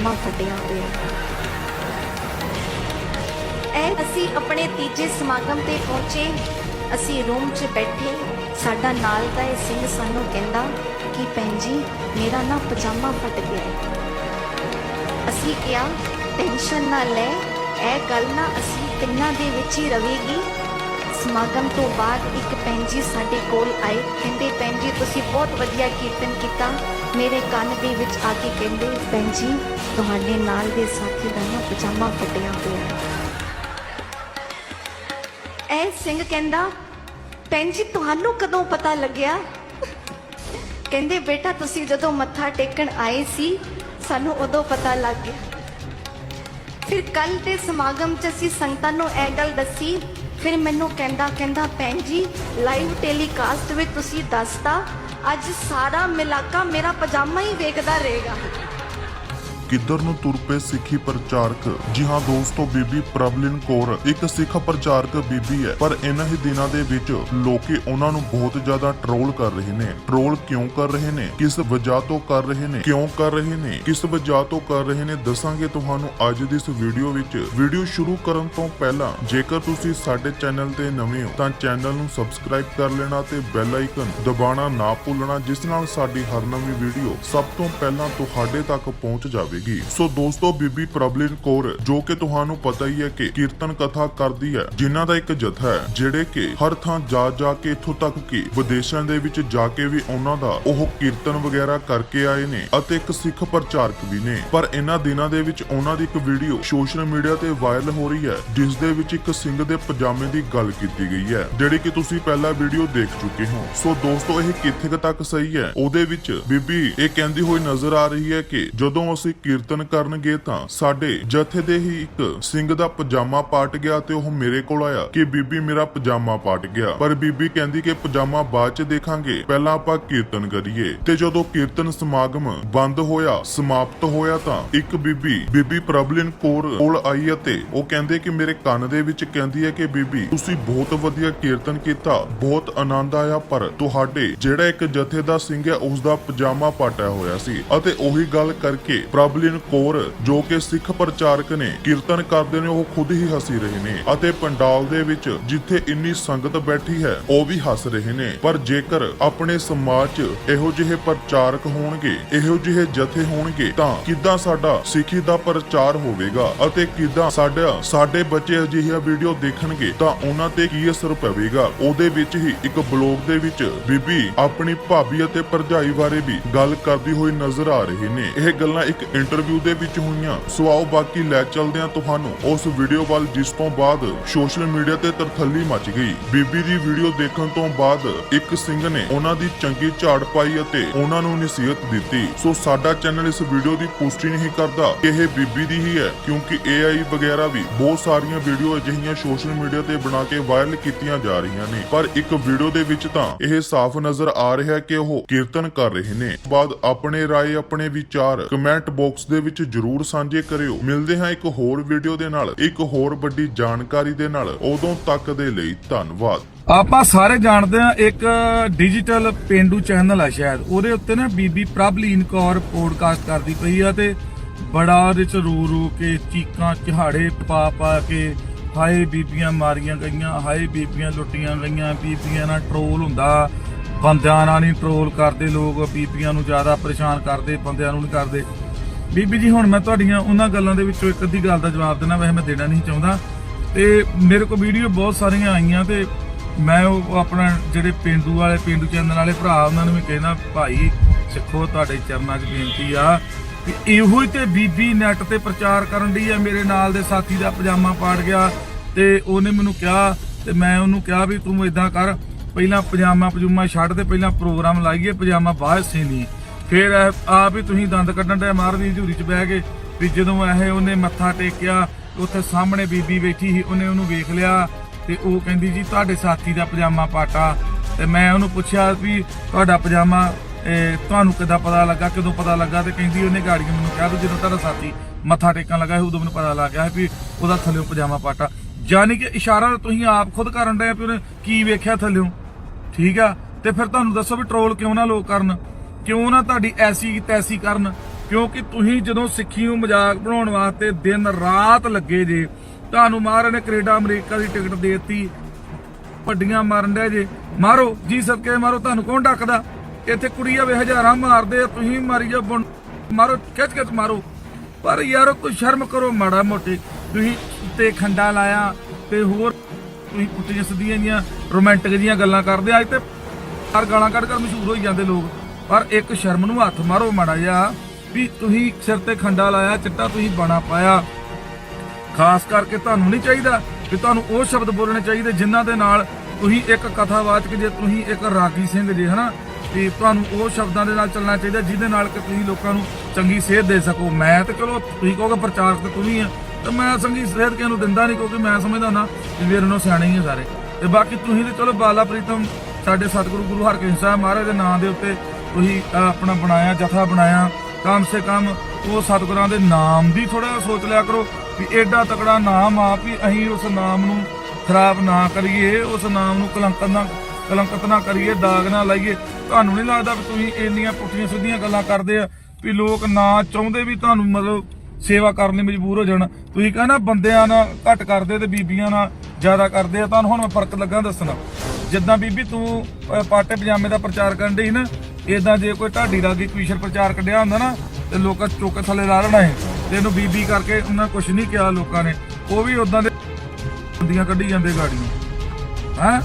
ਪਜਾਮਾ ਫਟਿਆ ਹੋਇਆ ਇਹ ਅਸੀਂ ਆਪਣੇ ਤੀਜੇ ਸਮਾਗਮ ਤੇ ਪਹੁੰਚੇ। ਅਸੀਂ ਰੂਮ 'ਚ ਬੈਠੇ। ਸਾਡਾ ਨਾਲ ਦਾ ਇਹ ਸਿੰਘ ਸਾਨੂੰ ਕਹਿੰਦਾ ਕਿ ਭੈਣ ਜੀ, ਮੇਰਾ ਨਾ ਪਜਾਮਾ ਫਟ ਗਿਆ। ਅਸੀਂ ਕਿਹਾ ਟੈਨਸ਼ਨ ਨਾ ਲੈ। ਇਹ ਗੱਲ ਨਾ ਅਸੀਂ ਤਿੰਨਾਂ ਦੇ ਵਿੱਚ ਹੀ ਰਵੇਗੀ। ਸਮਾਗਮ ਤੋਂ ਬਾਅਦ ਇੱਕ ਭੈਣ ਜੀ ਸਾਡੇ ਕੋਲ ਆਏ। ਕਹਿੰਦੇ, ਭੈਣ ਜੀ, ਤੁਸੀਂ ਬਹੁਤ ਵਧੀਆ ਕੀਰਤਨ ਕੀਤਾ। ਮੇਰੇ ਕੰਨ ਦੇ ਵਿੱਚ ਆ ਕੇ ਕਹਿੰਦੇ, ਭੈਣ ਜੀ, ਤੁਹਾਡੇ ਨਾਲ ਦੇ ਸਾਥੀ ਦਾ ਨਾ ਪਜਾਮਾ ਫਟਿਆ ਹੋਇਆ ਹੈ। ਇਹ ਸਿੰਘ ਕਹਿੰਦਾ, ਭੈਣ ਜੀ, ਤੁਹਾਨੂੰ ਕਦੋਂ ਪਤਾ ਲੱਗਿਆ? ਕਹਿੰਦੇ, ਬੇਟਾ, ਤੁਸੀਂ ਜਦੋਂ ਮੱਥਾ ਟੇਕਣ ਆਏ ਸੀ, ਸਾਨੂੰ ਉਦੋਂ ਪਤਾ ਲੱਗ ਗਿਆ। ਫਿਰ ਕੱਲ ਦੇ ਸਮਾਗਮ 'ਚ ਅਸੀਂ ਸੰਗਤਾਂ ਨੂੰ ਇਹ ਗੱਲ ਦੱਸੀ ਫਿਰ ਮੈਨੂੰ ਕਹਿੰਦਾ ਕਹਿੰਦਾ, ਭੈਣ ਜੀ ਲਾਈਵ ਟੈਲੀਕਾਸਟ ਵਿੱਚ ਤੁਸੀਂ ਦੱਸਤਾ, ਅੱਜ ਸਾਰਾ ਮਿਲਾਕਾ ਮੇਰਾ ਪਜਾਮਾ ਹੀ ਵੇਖਦਾ ਰਹੇਗਾ। ਕਿੱਧਰ ਨੂੰ ਤੁਰ ਪਏ ਸਿੱਖੀ ਪ੍ਰਚਾਰਕ। ਜੀ ਹਾਂ ਦੋਸਤੋ, ਬੀਬੀ ਪ੍ਰਬਲਿਨ ਕੌਰ ਇੱਕ ਸਿੱਖ ਪ੍ਰਚਾਰਕ ਬੀਬੀ ਹੈ, ਪਰ ਇਹਨਾਂ ਹੀ ਦਿਨਾਂ ਦੇ ਵਿੱਚ ਲੋਕੀ ਉਹਨਾਂ ਨੂੰ ਬਹੁਤ ਜ਼ਿਆਦਾ ਟਰੋਲ ਕਰ ਰਹੇ ਨੇ। ਟਰੋਲ ਕਿਉਂ ਕਰ ਰਹੇ ਨੇ? ਕਿਸ ਵਜ੍ਹਾ ਤੋਂ ਕਰ ਰਹੇ ਨੇ? ਕਿਉਂ ਕਰ ਰਹੇ ਨੇ? ਕਿਸ ਵਜ੍ਹਾ ਤੋਂ ਕਰ ਰਹੇ ਨੇ? ਦੱਸਾਂਗੇ ਤੁਹਾਨੂੰ ਅੱਜ ਦੀ ਇਸ ਵੀਡੀਓ ਵਿੱਚ। ਵੀਡੀਓ ਸ਼ੁਰੂ ਕਰਨ ਤੋਂ ਪਹਿਲਾਂ, ਜੇਕਰ ਤੁਸੀਂ ਸਾਡੇ ਚੈਨਲ ਤੇ ਨਵੇਂ ਹੋ, ਤਾਂ ਚੈਨਲ ਨੂੰ ਸਬਸਕ੍ਰਾਈਬ ਕਰ ਲੈਣਾ ਤੇ ਬੈਲ ਆਈਕਨ ਦਬਾਉਣਾ ਨਾ ਭੁੱਲਣਾ, ਜਿਸ ਨਾਲ ਸਾਡੀ ਹਰ ਨਵੀਂ ਵੀਡੀਓ ਸਭ ਤੋਂ ਪਹਿਲਾਂ ਤੁਹਾਡੇ ਤੱਕ ਪਹੁੰਚ ਜਾਵੇ ਜਾਵੇਗੀ ਸੋ ਦੋਸਤੋ, ਬੀਬੀ ਪ੍ਰਬਲਿਨ ਕੌਰ, ਜੋ ਕਿ ਤੁਹਾਨੂੰ ਪਤਾ ਹੀ ਹੈ ਕਿ ਕੀਰਤਨ ਕਥਾ ਕਰਦੀ ਹੈ, ਜਿਨ੍ਹਾਂ ਦਾ ਇੱਕ ਜਥਾ ਹੈ, ਜਿਹੜੇ ਕਿ ਹਰ ਥਾਂ ਜਾ ਜਾ ਕੇ ਇੱਥੋਂ ਤੱਕ ਕਿ ਵਿਦੇਸ਼ਾਂ ਦੇ ਵਿੱਚ ਜਾ ਕੇ ਵੀ ਉਹਨਾਂ ਦਾ ਉਹ ਕੀਰਤਨ ਵਗੈਰਾ ਕਰਕੇ ਆਏ ਨੇ ਅਤੇ ਇੱਕ ਸਿੱਖ ਪ੍ਰਚਾਰਕ ਵੀ ਨੇ। ਪਰ ਇਹਨਾਂ ਦਿਨਾਂ ਦੇ ਵਿੱਚ ਉਹਨਾਂ ਦੀ ਇੱਕ ਵੀਡੀਓ ਸੋਸ਼ਲ ਮੀਡੀਆ ਤੇ ਵਾਇਰਲ ਹੋ ਰਹੀ ਹੈ, ਜਿਸ ਦੇ ਵਿੱਚ ਇੱਕ ਸਿੰਘ ਦੇ ਪਜਾਮੇ ਦੀ ਗੱਲ ਕੀਤੀ ਗਈ ਹੈ, ਜਿਹੜੀ ਕਿ ਤੁਸੀਂ ਪਹਿਲਾਂ ਵੀਡੀਓ ਦੇਖ ਚੁੱਕੇ ਹੋ। ਸੋ ਦੋਸਤੋ, ਇਹ ਕਿੱਥੇ ਕੁ ਤੱਕ ਸਹੀ ਹੈ? ਉਹਦੇ ਵਿੱਚ ਬੀਬੀ, ਇਹ ਕਹਿੰਦੀ ਹੋਈ ਨਜ਼ਰ ਆ ਰਹੀ ਹੈ ਕਿ ਜਦੋਂ ਅਸੀਂ ਕੀਰਤਨ ਕਰਨਗੇ ਤਾਂ ਸਾਡੇ ਜਥੇ ਦੇ ਹੀ ਇੱਕ ਸਿੰਘ ਦਾ ਪਜਾਮਾ ਪਾਟ ਗਿਆ ਤੇ ਉਹ ਮੇਰੇ ਕੋਲ ਆਇਆ ਕਿ ਬੀਬੀ ਮੇਰਾ ਪਜਾਮਾ ਪਾਟ ਗਿਆ। ਪਰ ਬੀਬੀ ਕਹਿੰਦੀ ਕਿ ਪਜਾਮਾ ਬਾਅਦ ਚ ਦੇਖਾਂਗੇ। ਪਹਿਲਾਂ ਆਪਾਂ ਕੀਰਤਨ ਕਰੀਏ। ਤੇ ਜਦੋਂ ਕੀਰਤਨ ਸਮਾਗਮ ਬੰਦ ਹੋਇਆ, ਸਮਾਪਤ ਹੋਇਆ ਤਾਂ ਇੱਕ ਬੀਬੀ ਬੀਬੀ ਪ੍ਰਬਲਿਨ ਕੌਰ ਕੋਲ ਆਈ ਅਤੇ ਉਹ ਕਹਿੰਦੇ ਕਿ ਮੇਰੇ ਕੰਨ ਦੇ ਵਿੱਚ ਕਹਿੰਦੀ ਹੈ ਕਿ ਬੀਬੀ, ਤੁਸੀਂ ਬਹੁਤ ਵਧੀਆ ਕੀਰਤਨ ਕੀਤਾ, ਬਹੁਤ ਆਨੰਦ ਆਇਆ, ਪਰ ਤੁਹਾਡੇ ਜਿਹੜਾ ਇੱਕ ਜਥੇ ਦਾ ਸਿੰਘ ਹੈ ਉਸ ਦਾ ਪਜਾਮਾ ਪਾਟਿਆ ਹੋਇਆ ਸੀ। ਅਤੇ ਉਹੀ ਗੱਲ ਕਰਕੇ ਪ੍ਰਬਲਿਨ ਕੌਰ, ਜੋ ਕਿ ਸਿੱਖ ਪ੍ਰਚਾਰਕ ਨੇ ਕੀਰਤਨ ਕਰਦੇ ਨੇ, ਉਹ ਖੁਦ ਹੀ ਹੱਸੀ ਰਹੇ ਨੇ ਅਤੇ ਪੰਡਾਲ ਦੇ ਵਿੱਚ ਜਿੱਥੇ ਇੰਨੀ ਸੰਗਤ ਬੈਠੀ ਹੈ, ਉਹ ਵੀ ਹੱਸ ਰਹੇ ਨੇ। ਪਰ ਜੇਕਰ ਆਪਣੇ ਸਮਾਜ 'ਚ ਇਹੋ ਜਿਹੇ ਪ੍ਰਚਾਰਕ ਹੋਣਗੇ, ਇਹੋ ਜਿਹੇ ਜਥੇ ਹੋਣਗੇ, ਤਾਂ ਕਿੱਦਾਂ ਸਾਡਾ ਸਿੱਖੀ ਦਾ ਪ੍ਰਚਾਰ ਹੋਵੇਗਾ ਅਤੇ ਕਿੱਦਾਂ ਸਾਡਾ, ਸਾਡੇ ਬੱਚੇ ਅਜਿਹੀਆਂ ਵੀਡੀਓ ਦੇਖਣਗੇ, ਤਾਂ ਉਹਨਾਂ ਤੇ ਕੀ ਅਸਰ ਪਵੇਗਾ? ਉਹਦੇ ਵਿੱਚ ਹੀ ਇੱਕ ਬਲੌਗ ਦੇ ਵਿੱਚ ਬੀਬੀ ਆਪਣੀ ਭਾਬੀ ਅਤੇ ਭਰਜਾਈ ਬਾਰੇ ਵੀ ਗੱਲ ਕਰਦੀ ਹੋਈ ਨਜ਼ਰ ਆ ਰਹੇ ਨੇ। ਇਹ ਗੱਲਾਂ ਇੱਕ ਇੰਟਰਵਿਊ ਦੇ ਵਿੱਚ ਹੋਈਆਂ। ਸੋ ਆਓ ਬਾਕੀ ਲੈ ਚੱਲਦੇ ਹਾਂ ਤੁਹਾਨੂੰ ਉਸ ਵੀਡੀਓ ਵੱਲ ਜਿਸ ਤੋਂ ਬਾਅਦ ਸੋਸ਼ਲ ਮੀਡੀਆ ਤੇ ਤਰਥੱਲੀ ਮਚ ਗਈ। ਬੀਬੀ ਦੀ ਵੀਡੀਓ ਦੇਖਣ ਤੋਂ ਬਾਅਦ ਇੱਕ ਸਿੰਘ ਨੇ ਉਹਨਾਂ ਦੀ ਚੰਗੀ ਝਾੜ ਪਾਈ ਅਤੇ ਉਹਨਾਂ ਨੂੰ ਨਸੀਹਤ ਦਿੱਤੀ। ਸੋ ਸਾਡਾ ਚੈਨਲ ਇਸ ਵੀਡੀਓ ਦੀ ਪੁਸ਼ਟੀ ਨਹੀਂ ਕਰਦਾ ਕਿ ਇਹ ਬੀਬੀ ਦੀ ਹੀ ਹੈ, ਕਿਉਂਕਿ AI ਵਗੈਰਾ ਵੀ ਬਹੁਤ ਸਾਰੀਆਂ ਵੀਡੀਓ ਅਜਿਹੀਆਂ ਸੋਸ਼ਲ ਮੀਡੀਆ ਤੇ ਬਣਾ ਕੇ ਵਾਇਰਲ ਕੀਤੀਆਂ ਜਾ ਰਹੀਆਂ ਨੇ। ਪਰ ਇੱਕ ਵੀਡੀਓ ਦੇ ਵਿੱਚ ਤਾਂ ਇਹ ਸਾਫ਼ ਨਜ਼ਰ ਆ ਰਿਹਾ ਕਿ ਉਹ ਕੀਰਤਨ ਕਰ ਰਹੇ ਨੇ। ਬਾਅਦ ਆਪਣੇ ਰਾਏ, ਆਪਣੇ ਵਿਚਾਰ ਕਮੈਂਟ ਬਾਕਸ ਦੇ ਵਿੱਚ ਜਰੂਰ ਸਾਂਝੇ ਕਰਿਓ। ਮਿਲਦੇ ਹਾਂ ਇੱਕ ਹੋਰ ਵੀਡੀਓ ਦੇ ਨਾਲ। ਇੱਕ ਹੋਰ ਵੱਡੀ ਜਾਣਕਾਰੀ ਦੇ ਨਾਲ। ਉਦੋਂ ਤੱਕ ਦੇ ਲਈ ਧੰਨਵਾਦ। ਆਪਾਂ ਸਾਰੇ ਜਾਣਦੇ ਆ ਇੱਕ ਡਿਜੀਟਲ ਪਿੰਡੂ ਚੈਨਲ ਆ ਸ਼ਾਇਦ। ਉਹਦੇ ਉੱਤੇ ਨਾ ਬੀਬੀ ਪ੍ਰਭਲੀਨ ਕੌਰ ਪੋਡਕਾਸਟ ਕਰਦੀ ਪਈ ਆ ਤੇ ਬੜਾ ਉਹਦੇ ਚ ਰੋ ਰੋ ਕੇ ਚੀਕਾਂ, ਚਹਾੜੇ ਪਾ ਪਾ ਕੇ ਹਾਏ ਬੀਬੀਆਂ ਮਾਰੀਆਂ ਗਈਆਂ, ਹਾਏ ਬੀਬੀਆਂ ਲੁੱਟੀਆਂ ਗਈਆਂ, ਬੀਬੀਆਂ ਨਾਲ ਟਰੋਲ ਹੁੰਦਾ। ਬੰਦਿਆਂ ਨਾਲ ਨਹੀਂ ਟਰੋਲ ਕਰਦੇ ਲੋਕ, ਬੀਬੀਆਂ ਨੂੰ ਜ਼ਿਆਦਾ ਪਰੇਸ਼ਾਨ ਕਰਦੇ, ਬੰਦਿਆਂ ਨੂੰ ਨਹੀਂ ਕਰਦੇ। ਬੀਬੀ ਜੀ, ਹੁਣ ਮੈਂ ਤੁਹਾਡੀਆਂ ਉਹਨਾਂ ਗੱਲਾਂ ਦੇ ਵਿੱਚੋਂ ਇੱਕ ਅੱਧੀ ਗੱਲ ਦਾ ਜਵਾਬ ਦੇਣਾ ਵੈਸੇ ਮੈਂ ਦੇਣਾ ਨਹੀਂ ਚਾਹੁੰਦਾ। ਤੇ ਮੇਰੇ ਕੋਲ ਵੀਡੀਓ ਬਹੁਤ ਸਾਰੀਆਂ ਆਈਆਂ ਤੇ ਮੈਂ ਉਹ ਆਪਣਾ ਜਿਹੜੇ ਪਿੰਡੂ ਵਾਲੇ, ਪਿੰਡੂ ਚੈਨਲ ਵਾਲੇ ਭਰਾ, ਉਹਨਾਂ ਨੂੰ ਵੀ ਕਹਿਣਾ, ਭਾਈ, ਸਿੱਖੋ, ਤੁਹਾਡੇ ਚਰਨਾਂ 'ਚ ਬੇਨਤੀ ਆ ਕਿ ਇਹੋ ਹੀ ਤੇ ਬੀਬੀ ਨੈਟ ਤੇ ਪ੍ਰਚਾਰ ਕਰਨ ਦੀ ਆ, ਮੇਰੇ ਨਾਲ ਦੇ ਸਾਥੀ ਦਾ ਪਜਾਮਾ ਪਾੜ ਗਿਆ ਤੇ ਉਹਨੇ ਮੈਨੂੰ ਕਿਹਾ ਤੇ ਮੈਂ ਉਹਨੂੰ ਕਿਹਾ ਵੀ ਤੂੰ ਇਦਾਂ ਕਰ, ਪਹਿਲਾਂ ਪਜਾਮਾ ਪਜੂਮਾ ਛੱਡ ਤੇ ਪਹਿਲਾਂ ਪ੍ਰੋਗਰਾਮ ਲਾਈਏ, ਪਜਾਮਾ ਬਾਅਦ ਸੇ ਨਹੀਂ ਫਿਰ ਇਹ ਆਪ ਹੀ ਤੁਸੀਂ ਦੰਦ ਕੱਢਣ ਦੇ ਮਾਰਦੀ ਹਜ਼ੂਰੀ 'ਚ ਬਹਿ ਗਏ ਵੀ ਜਦੋਂ ਇਹ ਉਹਨੇ ਮੱਥਾ ਟੇਕਿਆ, ਉੱਥੇ ਸਾਹਮਣੇ ਬੀਬੀ ਬੈਠੀ ਸੀ, ਉਹਨੇ ਉਹਨੂੰ ਵੇਖ ਲਿਆ ਤੇ ਉਹ ਕਹਿੰਦੀ ਜੀ, ਤੁਹਾਡੇ ਸਾਥੀ ਦਾ ਪਜਾਮਾ ਪਾਟਾ। ਤੇ ਮੈਂ ਉਹਨੂੰ ਪੁੱਛਿਆ ਵੀ, ਤੁਹਾਡਾ ਪਜਾਮਾ ਤੁਹਾਨੂੰ ਕਿੱਦਾਂ ਪਤਾ ਲੱਗਾ, ਕਦੋਂ ਪਤਾ ਲੱਗਾ? ਤੇ ਕਹਿੰਦੀ ਉਹਨੇ ਗਾੜੀ ਮੈਨੂੰ ਕਿਹਾ ਵੀ ਜਦੋਂ ਤੁਹਾਡਾ ਸਾਥੀ ਮੱਥਾ ਟੇਕਣ ਲੱਗਾ ਸੀ, ਉਦੋਂ ਮੈਨੂੰ ਪਤਾ ਲੱਗ ਗਿਆ ਸੀ ਵੀ ਉਹਦਾ ਥੱਲੇੋਂ ਪਜਾਮਾ ਪਾਟਾ। ਯਾਨੀ ਕਿ ਇਸ਼ਾਰਾ ਤੁਸੀਂ ਆਪ ਖੁਦ ਕਰਨ ਡਏ ਵੀ ਉਹਨੇ ਕੀ ਵੇਖਿਆ ਥੱਲੇੋਂ ਠੀਕ ਆ? ਤੇ ਫਿਰ ਤੁਹਾਨੂੰ ਦੱਸੋ ਵੀ ਟਰੋਲ ਕਿਉਂ ਨਾ ਲੋਕ ਕਰਨ? ਕਿਉਂ ਨਾ ਤੁਹਾਡੀ ਐਸੀ ਤੈਸੀ ਕਰਨ? ਕਿਉਂਕਿ ਤੁਸੀਂ ਜਦੋਂ ਸਿੱਖੀ ਨੂੰ ਮਜ਼ਾਕ ਬਣਾਉਣ ਵਾਸਤੇ ਦਿਨ ਰਾਤ ਲੱਗੇ ਜੇ, ਤੁਹਾਨੂੰ ਮਹਾਰਾਜ ਨੇ ਕੈਨੇਡਾ, ਅਮਰੀਕਾ ਦੀ ਟਿਕਟ ਦੇਤੀ, ਵੱਡੀਆਂ ਮਾਰਨ ਦੇ ਜੇ। ਮਾਰੋ, ਜੀ ਸਦਕੇ ਮਾਰੋ, ਤੁਹਾਨੂੰ ਕੌਣ ਡੱਕਦਾ? ਇੱਥੇ ਕੁੜੀਆਂ ਵੇ ਹਜ਼ਾਰਾਂ ਮਾਰਦੇ ਆ, ਤੁਸੀਂ ਮਾਰੀ ਜਾ ਬੁਣ- ਮਾਰੋ ਖਿੱਚ ਖਿੱਚ ਮਾਰੋ। ਪਰ ਯਾਰੋ, ਕੋਈ ਸ਼ਰਮ ਕਰੋ ਮਾੜਾ ਮੋਟੀ। ਤੁਸੀਂ ਤੇ ਖੰਡਾ ਲਾਇਆ ਤੇ ਹੋਰ ਤੁਸੀਂ ਪੁੱਟੀਆਂ ਸਿੱਧੀਆਂ ਜੀਆਂ, ਰੋਮਾਂਟਿਕ ਜੀਆਂ ਗੱਲਾਂ ਕਰਦੇ ਆ। ਅੱਜ ਤੇ ਹਰ ਗਾਲਾਂ ਕੱਢ ਕਰ ਮਸ਼ਹੂਰ ਹੋਈ ਜਾਂਦੇ ਲੋਕ। ਪਰ ਇੱਕ ਸ਼ਰਮ ਨੂੰ ਹੱਥ ਮਾਰੋ ਮਾੜਾ ਜਿਹਾ, ਵੀ ਤੁਸੀਂ ਸਿਰ ਤੇ ਖੰਡਾ ਲਾਇਆ, ਚਿੱਟਾ ਤੁਸੀਂ ਬਣਾ ਪਾਇਆ। ਖਾਸ ਕਰਕੇ ਤੁਹਾਨੂੰ ਨਹੀਂ ਚਾਹੀਦਾ ਕਿ ਤੁਹਾਨੂੰ ਉਹ ਸ਼ਬਦ ਬੋਲਣੇ ਚਾਹੀਦੇ ਜਿਨ੍ਹਾਂ ਦੇ ਨਾਲ ਤੁਸੀਂ ਇੱਕ ਕਥਾਵਾਚਕ ਜੇ ਤੁਸੀਂ ਇੱਕ ਰਾਗੀ ਸਿੰਘ ਜੇ, ਹਨਾ? ਤੇ ਤੁਹਾਨੂੰ ਉਹ ਸ਼ਬਦਾਂ ਦੇ ਨਾਲ ਚੱਲਣਾ ਚਾਹੀਦਾ ਜਿਹਦੇ ਨਾਲ ਕਿ ਤੁਸੀਂ ਲੋਕਾਂ ਨੂੰ ਚੰਗੀ ਸੇਧ ਦੇ ਸਕੋ। ਮੈਂ ਤਾਂ ਚਲੋ ਤੁਸੀਂ ਕਹੋਗੇ ਪ੍ਰਚਾਰਕ ਤਾਂ ਤੂੰ ਵੀ ਆ, ਤਾਂ ਮੈਂ ਚੰਗੀ ਸੇਧ ਕਿਸ ਨੂੰ ਦਿੰਦਾ ਨਹੀਂ ਕਿਉਂਕਿ ਮੈਂ ਸਮਝਦਾ ਨਾ ਕਿ ਵੀਰ ਨੂੰ ਸਿਆਣੇ ਹੀ ਆ ਸਾਰੇ। ਤੇ ਬਾਕੀ ਤੁਸੀਂ ਤੇ ਚਲੋ ਬਾਲਾ ਪ੍ਰੀਤਮ, ਸਾਡੇ ਸਤਿਗੁਰੂ ਗੁਰੂ ਹਰਕ੍ਰਿਸ਼ਨ ਸਾਹਿਬ ਮਹਾਰਾਜ ਦੇ ਨਾਮ ਦੇ ਉੱਤੇ ਤੁਸੀਂ ਆਪਣਾ ਬਣਾਇਆ, ਜਥਾ ਬਣਾਇਆ, ਕਮ ਸੇ ਕਮ ਉਹ ਸਤਿਗੁਰਾਂ ਦੇ ਨਾਮ ਦੀ ਥੋੜਾ ਸੋਚ ਲਿਆ ਕਰੋ ਵੀ ਐਡਾ ਤਕੜਾ ਨਾਮ ਆ ਵੀ ਅਸੀਂ ਉਸ ਨਾਮ ਨੂੰ ਖਰਾਬ ਨਾ ਕਰੀਏ, ਉਸ ਨਾਮ ਨੂੰ ਕਲੰਕਤ ਨਾ ਕਲੰਕਤ ਨਾ ਕਰੀਏ, ਦਾਗ ਨਾ ਲਾਈਏ। ਤੁਹਾਨੂੰ ਨਹੀਂ ਲੱਗਦਾ ਵੀ ਤੁਸੀਂ ਇੰਨੀਆਂ ਪੁੱਠੀਆਂ ਸਿੱਧੀਆਂ ਗੱਲਾਂ ਕਰਦੇ ਆ ਵੀ ਲੋਕ ਨਾ ਚਾਹੁੰਦੇ ਵੀ ਤੁਹਾਨੂੰ ਮਤਲਬ ਸੇਵਾ ਕਰਨ ਲਈ ਮਜਬੂਰ ਹੋ ਜਾਣ? ਤੁਸੀਂ ਕਹਿੰਦਾ ਬੰਦਿਆਂ ਨਾਲ ਘੱਟ ਕਰਦੇ ਤੇ ਬੀਬੀਆਂ ਨਾਲ ਜ਼ਿਆਦਾ ਕਰਦੇ ਆ। ਤੁਹਾਨੂੰ ਹੁਣ ਮੈਂ ਫ਼ਰਕ ਲੱਗਾ ਦੱਸਣਾ। ਜਿੱਦਾਂ ਬੀਬੀ ਤੂੰ ਪਾਟੇ ਪਜਾਮੇ ਦਾ ਪ੍ਰਚਾਰ ਕਰਨ ਡਈ ਸੀ ਨਾ ਇਦਾਂ ਜੇ ਕੋਈ ਢਾਡੀ ਲਾਗੇ ਕੁਈਸ਼ਰ ਪ੍ਰਚਾਰ ਕੱਢਿਆ ਹੁੰਦਾ ਨਾ, ਤੇ ਲੋਕਾਂ ਚੁੱਕ ਥੱਲੇ ਲਾ ਲੈਣਾ ਹੈ ਤੇ ਇਹਨੂੰ ਬੀਬੀ ਕਰਕੇ ਉਹਨਾਂ ਕੁਝ ਨਹੀਂ ਕਿਹਾ ਲੋਕਾਂ ਨੇ। ਉਹ ਵੀ ਉਦਾਂ ਦੇ ਬੰਦੀਆਂ ਕੱਢੀ ਜਾਂਦੇ ਗਾੜੀਆਂ। ਹੈਂ?